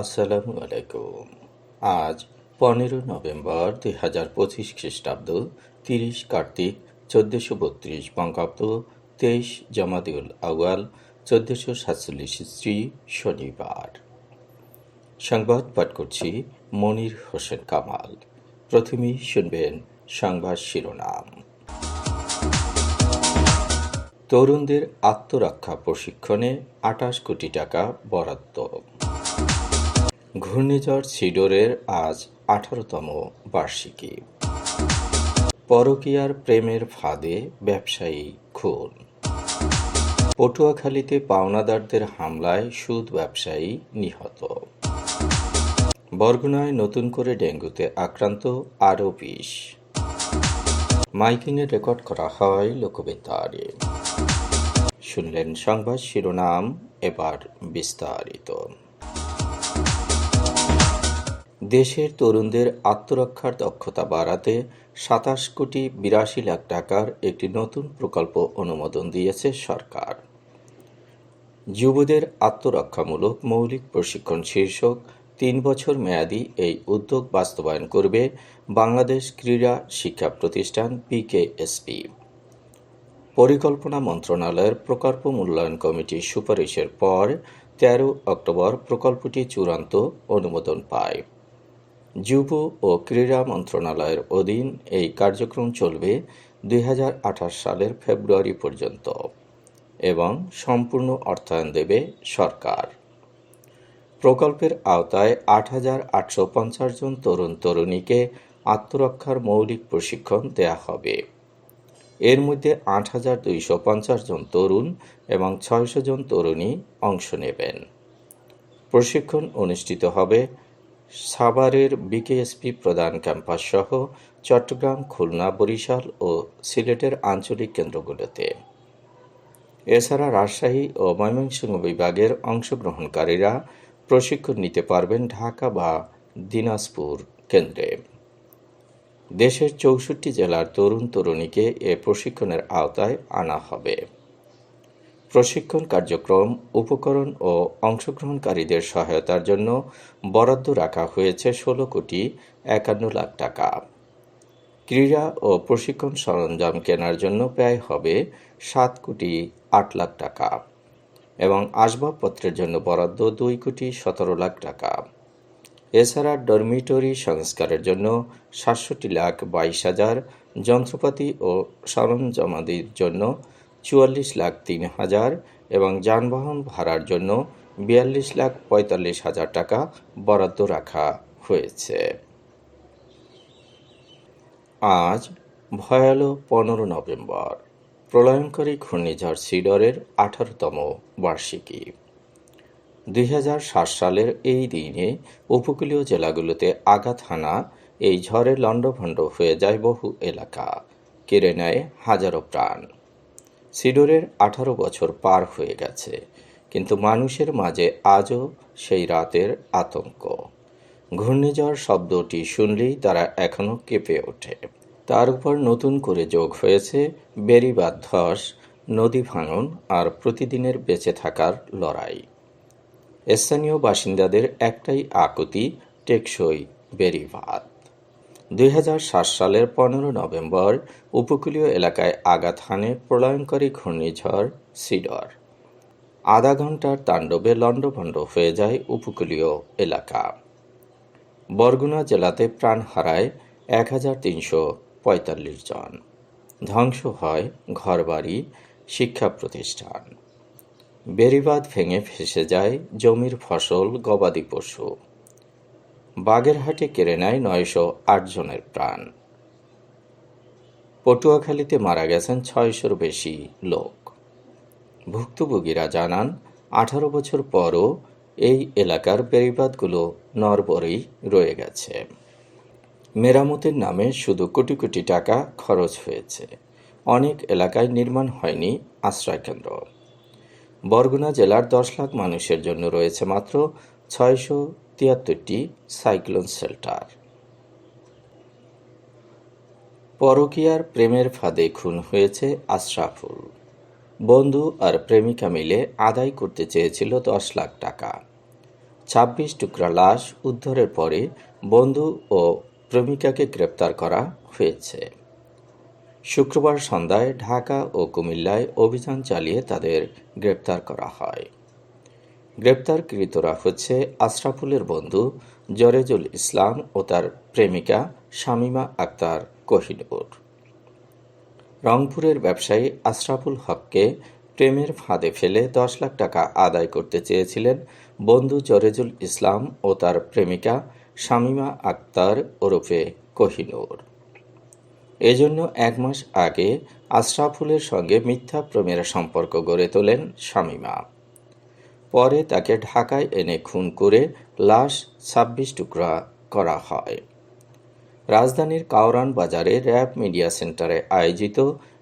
আসসালামু আলাইকুম আজ পনেরো নভেম্বর দুই হাজার পঁচিশ খ্রিস্টাব্দ, তিরিশ কার্তিক, চোদ্দশো বত্রিশ বঙ্গাব্দ, তেইশ জামাদিউল আউয়াল, চোদ্দশো সাতচল্লিশ স্ত্রী শনিবার। সংবাদ পাঠ করছি মনির হোসেন কামাল। প্রথমেই শুনবেন সংবাদ শিরোনাম। তরুণদের আত্মরক্ষা প্রশিক্ষণে আটাশ কোটি টাকা বরাদ্দ। ঘূর্ণিঝড় সিডোরের আজ আঠারোতম বার্ষিকী। পরকীয়ার প্রেমের ফাঁদে ব্যবসায়ী খুন। পটুয়াখালীতে পাওনাদারদের হামলায় সুদ ব্যবসায়ী নিহত। বরগুনায় নতুন করে ডেঙ্গুতে আক্রান্ত আরও বিশ। মাইকিংয়ে রেকর্ড করা হয় লোকবেতারে শুনলেন সংবাদ শিরোনাম এবার বিস্তারিত। দেশের তরুণদের আত্মরক্ষার দক্ষতা বাড়াতে সাতাশ কোটি বিরাশি লাখ টাকার একটি নতুন প্রকল্প অনুমোদন দিয়েছে সরকার। যুবদের আত্মরক্ষামূলক মৌলিক প্রশিক্ষণ শীর্ষক তিন বছর মেয়াদী এই উদ্যোগ বাস্তবায়ন করবে বাংলাদেশ ক্রীড়া শিক্ষা প্রতিষ্ঠান পিকেএসপি পরিকল্পনা মন্ত্রণালয়ের প্রকল্প মূল্যায়ন কমিটির সুপারিশের পর তেরো অক্টোবর প্রকল্পটি চূড়ান্ত অনুমোদন পায়। যুব ও ক্রীড়া মন্ত্রণালয়ের অধীন এই কার্যক্রম চলবে দুই হাজার আঠাশ সালের ফেব্রুয়ারি পর্যন্ত এবং সম্পূর্ণ অর্থায়ন দেবে সরকার। প্রকল্পের আওতায় আট হাজার আটশো পঞ্চাশ জন তরুণ তরুণীকে আত্মরক্ষার মৌলিক প্রশিক্ষণ দেয়া হবে। এর মধ্যে আট হাজার দুইশো পঞ্চাশ জন তরুণ এবং ছয়শো জন তরুণী অংশ নেবেন। প্রশিক্ষণ অনুষ্ঠিত হবে সাভারের বিকেএসপি প্রধান ক্যাম্পাস সহ চট্টগ্রাম, খুলনা, বরিশাল ও সিলেটের আঞ্চলিক কেন্দ্রগুলোতে। এছাড়া রাজশাহী ও ময়মনসিংহ বিভাগের অংশগ্রহণকারীরা প্রশিক্ষণ নিতে পারবেন ঢাকা বা দিনাজপুর কেন্দ্রে। দেশের চৌষট্টি জেলার তরুণ তরুণীকে এ প্রশিক্ষণের আওতায় আনা হবে। প্রশিক্ষণ কার্যক্রম, উপকরণ ও অংশগ্রহণকারীদের সহায়তার জন্য বরাদ্দ রাখা হয়েছে ষোলো কোটি একান্ন লাখ টাকা। ক্রীড়া ও প্রশিক্ষণ সরঞ্জাম কেনার জন্য ব্যয় হবে সাত কোটি আট লাখ টাকা এবং আসবাবপত্রের জন্য বরাদ্দ দুই কোটি সতেরো লাখ টাকা। এছাড়া ডরমিটরি সংস্কারের জন্য সাতষট্টি লাখ বাইশ হাজার যন্ত্রপাতি ও সরঞ্জামাদির জন্য চুয়াল্লিশ লাখ তিন হাজার এবং যানবাহন ভাড়ার জন্য বিয়াল্লিশ লাখ পঁয়তাল্লিশ হাজার টাকা বরাদ্দ রাখা হয়েছে। আজ ভয়ালো পনেরো নভেম্বর, প্রলয়ঙ্করী ঘূর্ণিঝড় সিডরের আঠারোতম বার্ষিকী। দুই হাজার সাত সালের এই দিনে উপকূলীয় জেলাগুলোতে আঘাত হানা এই ঝড়ে লণ্ডভণ্ড হয়ে যায় বহু এলাকা। কেড়ে নেয় হাজারো প্রাণ। সিডোরের আঠারো বছর পার হয়ে গেছে, কিন্তু মানুষের মাঝে আজও সেই রাতের আতঙ্ক। ঘূর্ণিঝড় শব্দটি শুনলেই তারা এখনও কেঁপে ওঠে। তার উপর নতুন করে যোগ হয়েছে বেড়িবাদ ধস, নদী ভাঙন আর প্রতিদিনের বেঁচে থাকার লড়াই। স্থানীয় বাসিন্দাদের একটাই আকুতি, টেকসই বেড়িবাদ দুই হাজার সাত সালের পনেরো নভেম্বর উপকূলীয় এলাকায় আঘাত হানে প্রলয়ঙ্করী ঘূর্ণিঝড় সিডর। আধা ঘণ্টার তাণ্ডবে লণ্ডভণ্ড হয়ে যায় উপকূলীয় এলাকা। বরগুনা জেলাতে প্রাণ হারায় এক হাজার তিনশো পঁয়তাল্লিশ জন। ধ্বংস হয় ঘরবাড়ি, শিক্ষা প্রতিষ্ঠান। বেড়িবাঁধ ভেঙে ফেসে যায় জমির ফসল, গবাদি পশু। বাগেরহাটে কেড়ে নেয় নয়শো আট জনের প্রাণ। পটুয়াখালীতে মারা গেছেন ছয়শোর বেশি লোক। ভুক্তভোগীরা জানান, আঠারো বছর পরও এই এলাকার বেড়িবাঁধগুলো নরবরেই রয়ে গেছে। মেরামতের নামে শুধু কোটি কোটি টাকা খরচ হয়েছে। অনেক এলাকায় নির্মাণ হয়নি আশ্রয়কেন্দ্র। বরগুনা জেলার দশ লাখ মানুষের জন্য রয়েছে মাত্র ছয়শো তিয়াত্তরটি সাইক্লোন শেল্টার। পরকীয়ার প্রেমের ফাঁদে খুন হয়েছে আশরাফুল। বন্ধু আর প্রেমিকা মিলে আদায় করতে চেয়েছিল দশ লাখ টাকা। ছাব্বিশ টুকরা লাশ উদ্ধারের পরে বন্ধু ও প্রেমিকাকে গ্রেপ্তার করা হয়েছে। শুক্রবার সন্ধ্যায় ঢাকা ও কুমিল্লায় অভিযান চালিয়ে তাদের গ্রেপ্তার করা হয়। গ্রেপ্তারকৃতরা হচ্ছে আশরাফুলের বন্ধু জরেজুল ইসলাম ও তার প্রেমিকা শামিমা আক্তার কোহিনুর। রংপুরের ব্যবসায়ী আশরাফুল হককে প্রেমের ফাঁদে ফেলে দশ লাখ টাকা আদায় করতে চেয়েছিলেন বন্ধু জরেজুল ইসলাম ও তার প্রেমিকা শামিমা আক্তার ওরফে কোহিনুর। এজন্য এক মাস আগে আশরাফুলের সঙ্গে মিথ্যা প্রেমের সম্পর্ক গড়ে তোলেন শামিমা। পরে তাকে ঢাকায় এনে খুন করে লাশ ছাব্বিশ টুকরা করা হয়। রাজধানীর কাওরান বাজারে র্যাব মিডিয়া সেন্টারে আয়োজিত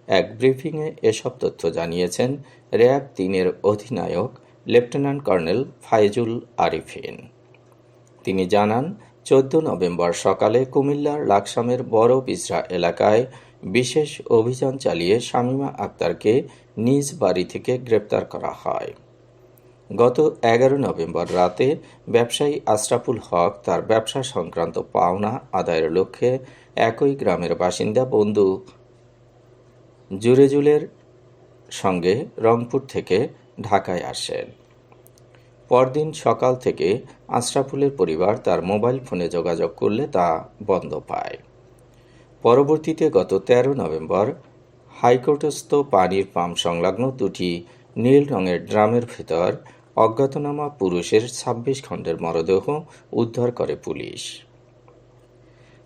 এক ব্রিফিংয়ে এসব তথ্য জানিয়েছেন র্যাব তিনের অধিনায়ক লেফটেন্যান্ট কর্নেল ফাইজুল আরিফিন। তিনি জানান, চোদ্দ নভেম্বর সকালে কুমিল্লার লাকসামের বড় বিসরা এলাকায় বিশেষ অভিযান চালিয়ে শামিমা আক্তারকে নিজ বাড়ি থেকে গ্রেপ্তার করা হয়। গত এগারো নভেম্বর রাতে ব্যবসায়ী আশরাফুল হক তার ব্যবসা সংক্রান্ত পাওনা আদায়ের লক্ষ্যে একই গ্রামের বাসিন্দা বন্ধু জুরেজুলের সঙ্গে রংপুর থেকে ঢাকায় আসেন। পরদিন সকাল থেকে আশরাফুলের পরিবার তার মোবাইল ফোনে যোগাযোগ করলে তা বন্ধ পায়। পরবর্তীতে গত তেরো নভেম্বর হাইকোর্টস্থ পানির পাম্প সংলগ্ন দুটি নীল রঙের ড্রামের ভেতর অজ্ঞাতনামা পুরুষের ছাব্বিশ খণ্ডের মরদেহ উদ্ধার করে পুলিশ।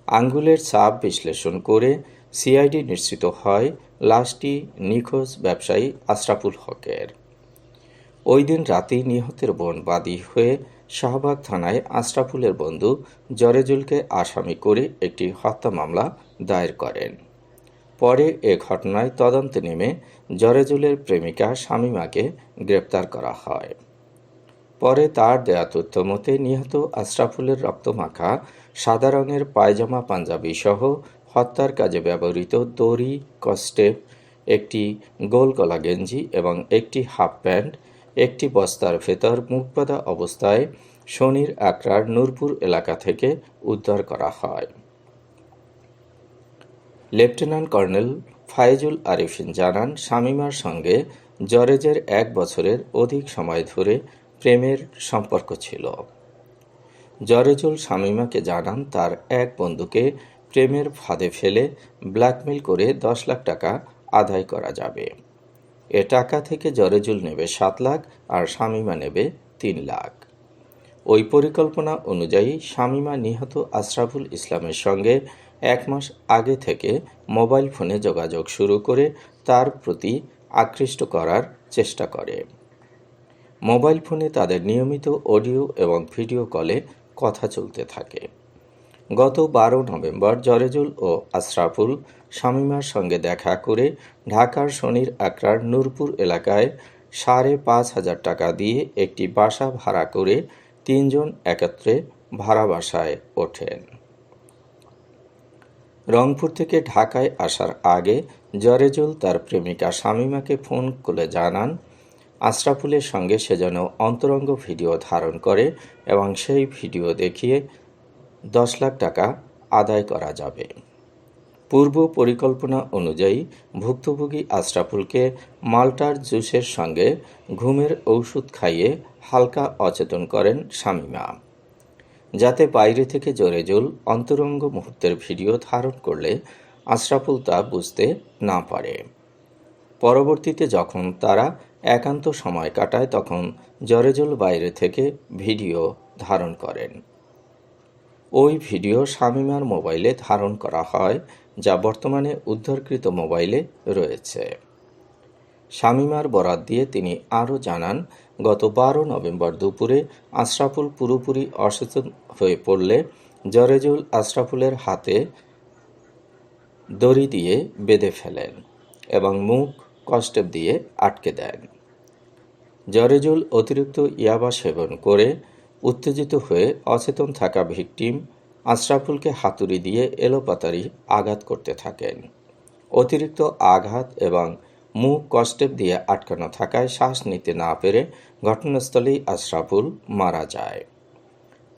আঙ্গুলের ছাপ বিশ্লেষণ করে সিআইডি নিশ্চিত হয় লাশটি নিখোঁজ ব্যবসায়ী আশরাফুল হকের। ওই দিন রাতেই নিহতের বোন বাদী হয়ে শাহবাগ থানায় আশরাফুলের বন্ধু জরেজুলকে আসামি করে একটি হত্যা মামলা দায়ের করেন। পরে এ ঘটনায় তদন্তে নেমে জরেজুলের প্রেমিকা শামিমাকে গ্রেপ্তার করা হয়। পরে তার দেয়া তথ্য মতে নিহত আশরাফুলের রক্তমাখা, সাদা রঙের পায়জামা পাঞ্জাবি সহ হত্যার কাজে ব্যবহৃত দড়ি, কস্টেপ, একটি গোল গলা গেঞ্জি এবং একটি হাফ প্যান্ট, একটি বস্তার ভেতর মুখবাদা অবস্থায় শনির আকরার নূরপুর এলাকা থেকে উদ্ধার করা হয়। লেফটেন্যান্ট কর্নেল ফায়েজুল আরিফিন জানান, শামিমার সঙ্গে জরেজের এক বছরের অধিক সময় ধরে প্রেমের সম্পর্ক ছিল। জরেজুল শামিমাকে জানান, তার এক বন্ধুকে প্রেমের ফাঁদে ফেলে ব্ল্যাকমেল করে দশ লাখ টাকা আদায় করা যাবে। এ টাকা থেকে জরেজুল নেবে সাত লাখ আর শামিমা নেবে তিন লাখ। ওই পরিকল্পনা অনুযায়ী শামিমা নিহত আশরাফুল ইসলামের সঙ্গে এক মাস আগে থেকে মোবাইল ফোনে যোগাযোগ শুরু করে তার প্রতি আকৃষ্ট করার চেষ্টা করে। মোবাইল ফোনে তাদের নিয়মিত অডিও এবং ভিডিও কলে কথা চলতে থাকে। গত বারো নভেম্বর জরেজুল ও আশরাফুল শামিমার সঙ্গে দেখা করে ঢাকার শনির আকরার নূরপুর এলাকায় সাড়ে পাঁচ হাজার টাকা দিয়ে একটি বাসা ভাড়া করে তিনজন একত্রে ভাড়া বাসায় ওঠেন। রংপুর থেকে ঢাকায় আসার আগে জরেজুল তার প্রেমিকা শামিমাকে ফোন করে জানান আশরাফুলের সঙ্গে সে যেন অন্তরঙ্গ ভিডিও ধারণ করে এবং সেই ভিডিও দেখিয়ে দশ লাখ টাকা আদায় করা যাবে। পূর্ব পরিকল্পনা অনুযায়ী ভুক্তভোগী আশরাফুলকে মাল্টার জুসের সঙ্গে ঘুমের ঔষধ খাইয়ে হালকা অচেতন করেন শামিমা। যাতে বাইরে থেকে জোরেজুল অন্তরঙ্গ মুহূর্তের ভিডিও ধারণ করলে আশরাফুল তা বুঝতে না পারে। পরবর্তীতে যখন তারা একান্ত সময় কাটায় তখন জরেজুল বাইরে থেকে ভিডিও ধারণ করেন। ওই ভিডিও শামিমার মোবাইলে ধারণ করা হয়, যা বর্তমানে উদ্ধারকৃত মোবাইলে রয়েছে। শামিমার বরাত দিয়ে তিনি আরও জানান, গত বারো নভেম্বর দুপুরে আশরাফুল পুরোপুরি অসচেতন হয়ে পড়লে জরেজুল আশরাফুলের হাতে দড়ি দিয়ে বেঁধে ফেলেন এবং মুখ কষ্টেপ দিয়ে আটকে দেন। জরেজুল অতিরিক্ত ইয়াবা সেবন করে উত্তেজিত হয়ে অচেতন থাকা ভিকটিম আশরাফুলকে হাতুড়ি দিয়ে এলোপাতারি আঘাত করতে থাকেন। অতিরিক্ত আঘাত এবং মুখ কষ্টেপ দিয়ে আটকানো থাকায় শ্বাস নিতে না পেরে ঘটনাস্থলেই আশরাফুল মারা যায়।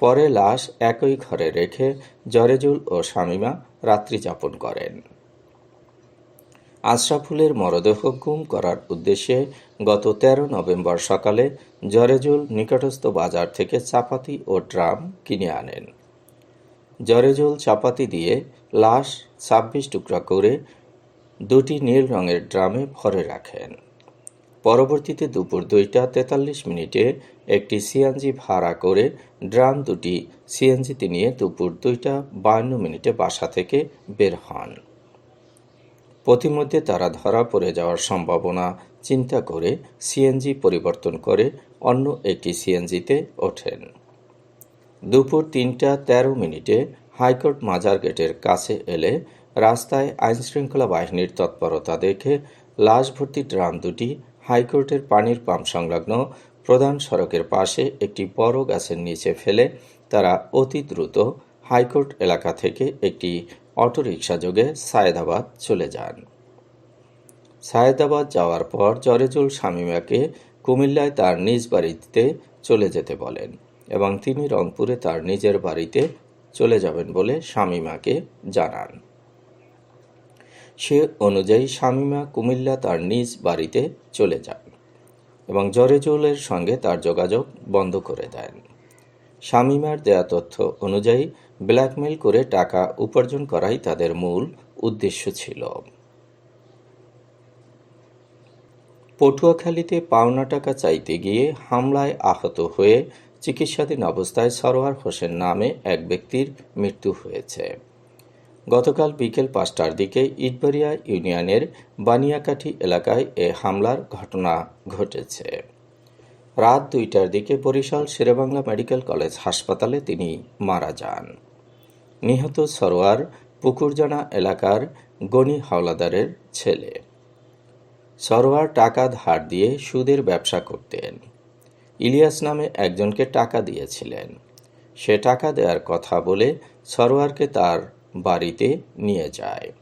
পরে লাশ একই ঘরে রেখে জরেজুল ও শামিমা রাত্রি যাপন করেন। আশরাফুলের মরদেহ গুম করার উদ্দেশ্যে গত ১৩ নভেম্বর সকালে জরেজুল নিকটস্থ বাজার থেকে চাপাতি ও ড্রাম কিনে আনেন। জরেজুল চাপাতি দিয়ে লাশ ছাব্বিশ টুকরা করে দুটি নীল রঙের ড্রামে ভরে রাখেন। পরবর্তীতে দুপুর দুইটা তেতাল্লিশ মিনিটে একটি সিএনজি ভাড়া করে ড্রাম দুটি সিএনজিতে নিয়ে দুপুর দুইটা বান্ন মিনিটে বাসা থেকে বের হন। পথিমধ্যে তারা ধরা পড়ে যাওয়ার সম্ভাবনা চিন্তা করে সিএনজি পরিবর্তন করে অন্য একটি সিএনজিতে ওঠেন। দুপুর তিনটা তেরো মিনিটে হাইকোর্ট মাজার গেটের কাছে এলে রাস্তায় আইনশৃঙ্খলা বাহিনীর তৎপরতা দেখে লাশ ভর্তি ড্রাম দুটি হাইকোর্টের পানির পাম্প সংলগ্ন প্রধান সড়কের পাশে একটি বড় গাছের নিচে ফেলে তারা অতি দ্রুত হাইকোর্ট এলাকা থেকে একটি অটোরিকশা যোগে সায়েদাবাদ চলে যান। সায়েদাবাদ যাওয়ার পর জরেজুল শামীমাকে কুমিল্লায় তার নিজ বাড়িতে চলে যেতে বলেন এবং তিনি রংপুরে তার নিজের বাড়িতে চলে যাবেন বলে শামীমাকে জানান। সে অনুযায়ী শামিমা কুমিল্লা তার নিজ বাড়িতে চলে যান এবং জরেজুলের সঙ্গে তার যোগাযোগ বন্ধ করে দেন। শামীমার দেয়া তথ্য অনুযায়ী ব্ল্যাকমেল করে টাকা উপার্জন করাই তাদের মূল উদ্দেশ্য ছিল। পটুয়াখালীতে পাওনা টাকা চাইতে গিয়ে হামলায় আহত হয়ে চিকিৎসাধীন অবস্থায় সরোয়ার হোসেন নামে এক ব্যক্তির মৃত্যু হয়েছে। গতকাল বিকেল পাঁচটার দিকে ইটবাড়িয়া ইউনিয়নের বানিয়াকাঠি এলাকায় এ হামলার ঘটনা ঘটেছে। রাত দুইটার দিকে বরিশাল শেরেবাংলা মেডিকেল কলেজ হাসপাতালে তিনি মারা যান। নিহত সরোয়ার পুকুরজানা এলাকার গনি হাওলাদারের ছেলে। সরোয়ার টাকা ধার দিয়ে সুদের ব্যবসা করতেন। ইলিয়াস নামে একজনকে টাকা দিয়েছিলেন। সে টাকা দেওয়ার কথা বলে সরোয়ারকে তার বাড়িতে নিয়ে যায়।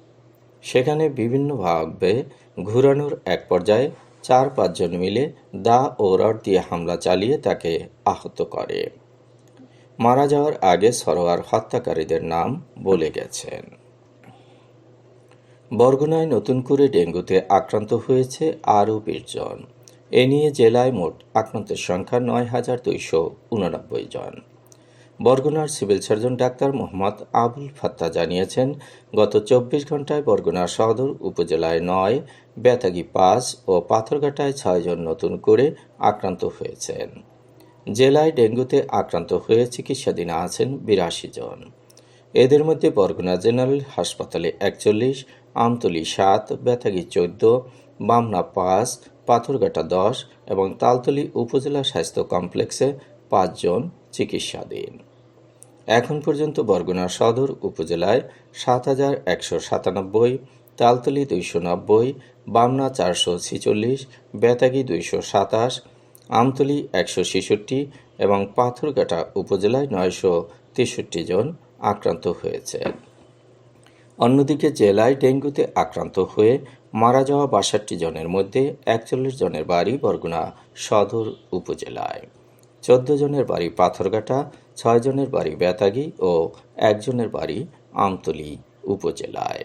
সেখানে বিভিন্নভাবে ঘুরানোর এক পর্যায়ে চার পাঁচজন মিলে দা ও রড দিয়ে হামলা চালিয়ে তাকে আহত করে। মারা যাওয়ার আগে সরোয়ার হত্যাকারীদের নাম বলে গেছেন। বরগুনায় নতুন করে ডেঙ্গুতে আক্রান্ত হয়েছে আরও জন। এ নিয়ে জেলায় মোট আক্রান্তের সংখ্যা নয় হাজার দুইশো উননব্বই জন। বরগুনার civil surgeon doctor Mohammad Abul Fatta জানিয়েছেন, গত চব্বিশ ঘন্টায় বরগুনা সদর উপজেলায় নয়, বেতাগি পাঁচ ও পাথরঘাটায় ছয়জন নতুন করে আক্রান্ত হয়েছেন। জেলায় ডেঙ্গুতে আক্রান্ত হয়ে চিকিৎসাধীন আছেন বিরাশি জন। এদের মধ্যে বরগুনা জেনারেল হাসপাতালে একচল্লিশ, আমতলি সাত, বেতাগি চোদ্দ, বামনা পাঁচ, পাথরঘাটা দশ এবং তালতলি উপজেলা স্বাস্থ্য কমপ্লেক্সে পাঁচজন চিকিৎসাধীন। এখন পর্যন্ত বরগুনা সদর উপজেলায় সাত হাজার একশো সাতানব্বই, তালতলি দুইশো নব্বই, বামনা চারশো ছিচল্লিশ, বেতাগি দুইশো সাতাশ আমতলি একশো ছেষট্টি এবং পাথরঘাটা উপজেলায় নয়শো তেষট্টি জন আক্রান্ত হয়েছে। অন্যদিকে জেলায় ডেঙ্গুতে আক্রান্ত হয়ে মারা যাওয়া বাষট্টি জনের মধ্যে একচল্লিশ জনের বাড়ি বরগুনা সদর উপজেলায়। চোদ্দ জনের বাড়ি পাথরঘাটা, ছয় জনের বাড়ি বেতাগি ও একজনের বাড়ি আমতলি উপজেলায়।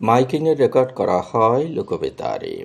মাইকিংয়ের রেকর্ড করা হয় লোকবেতারে।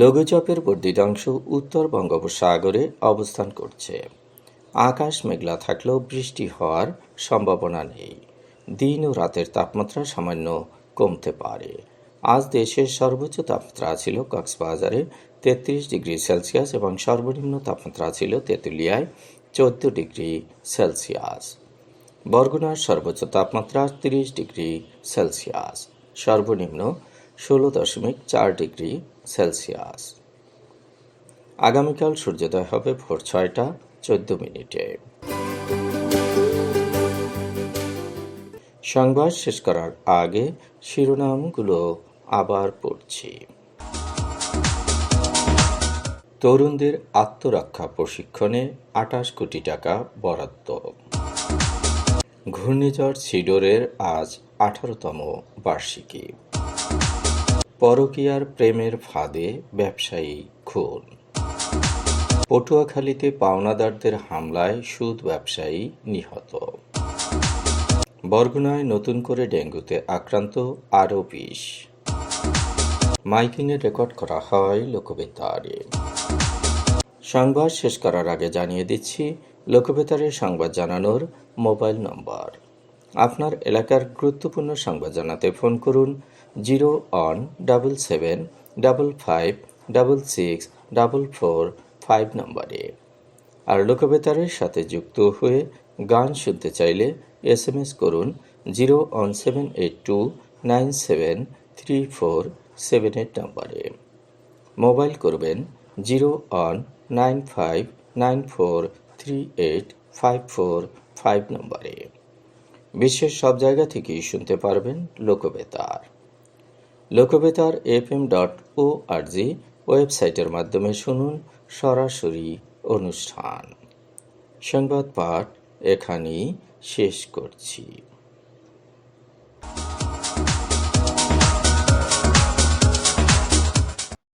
লঘুচাপের বর্ধিতাংশ উত্তর বঙ্গোপসাগরে অবস্থান করছে। আকাশ মেঘলা থাকলেও বৃষ্টি হওয়ার সম্ভাবনা নেই। দিন ও রাতের তাপমাত্রা সামান্য কমতে পারে। আজ দেশের সর্বোচ্চ তাপমাত্রা ছিল কক্সবাজারে তেত্রিশ ডিগ্রি সেলসিয়াস এবং সর্বনিম্ন তাপমাত্রা ছিল তেঁতুলিয়ায় চোদ্দ ডিগ্রি সেলসিয়াস। বরগুনার সর্বোচ্চ তাপমাত্রা তিরিশ ডিগ্রি সেলসিয়াস। সর্বনিম্ন ষোলো দশমিক চার ডিগ্রি সেলসিয়াস। আগামীকাল সূর্যোদয় হবে ভোর ছয়টা চোদ্দ মিনিটে। সংবাদ শেষ করার আগে শিরোনামগুলো আবার পড়ছি। তরুণদের আত্মরক্ষা প্রশিক্ষণে আঠাশ কোটি টাকা বরাদ্দ। ঘূর্ণিঝড় সিডোরের আজ আঠারোতম বার্ষিকী। পরকীয়ার প্রেমের ফাঁদে ব্যবসায়ী খুন। পটুয়াখালীতে পাওনাদারদের হামলায় সুদ ব্যবসায়ী নিহত। বরগুনায় নতুন করে ডেঙ্গুতে আক্রান্ত আরও বিশ। মাইকিংয়ে রেকর্ড করা হয় লোকবেতারে। সংবাদ শেষ করার আগে জানিয়ে দিচ্ছি লোকবেতারের সংবাদ জানানোর মোবাইল নম্বর। আপনার এলাকার গুরুত্বপূর্ণ সংবাদ জানাতে ফোন করুন zero one double seven double five double six double four five নম্বরে। আর লোকবেতারের সাথে যুক্ত হয়ে গান শুনতে চাইলে এস এম এস করুন zero one seven eight two nine seven three four seven eight নম্বরে। মোবাইল করবেন zero one nine five nine four three eight five four five নম্বরে। বিশ্বের সব জায়গা থেকেই শুনতে পারবেন Lokbetar. Lokbetar F M dot O R G ওয়েবসাইটের মাধ্যমে শুনুন সরাসরি অনুষ্ঠান। সংবাদ পাঠ এখানেই শেষ করছি।